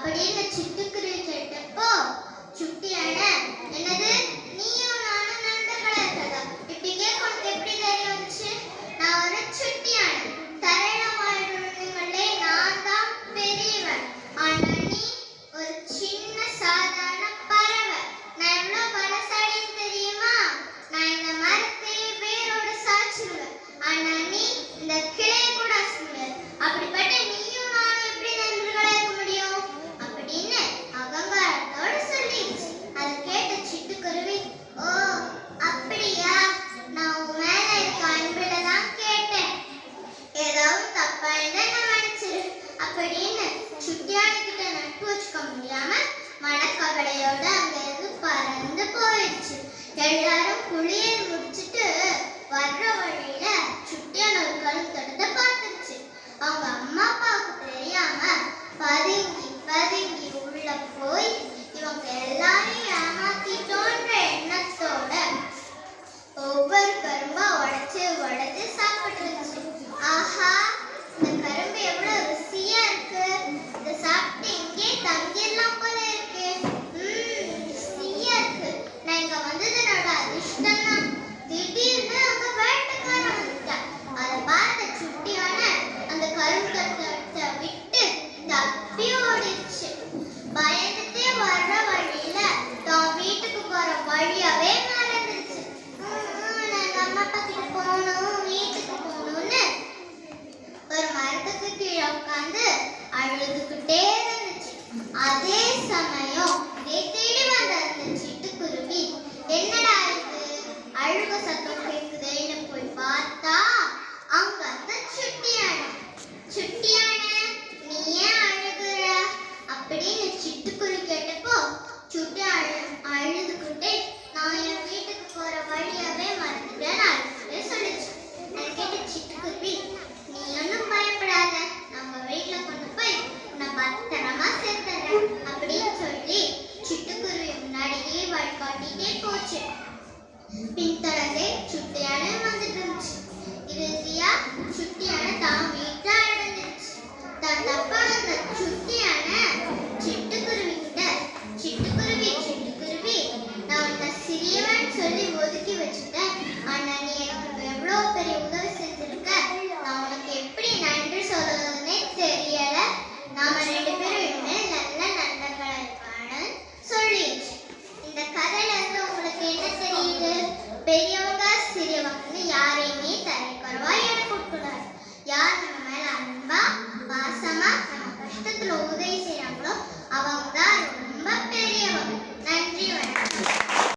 அப்படின்னு சிட்டுக்குருவி பறந்து எல்லாரும் குளியல் முடிச்சுட்டு வர்ற பின்தொடர்ந்தே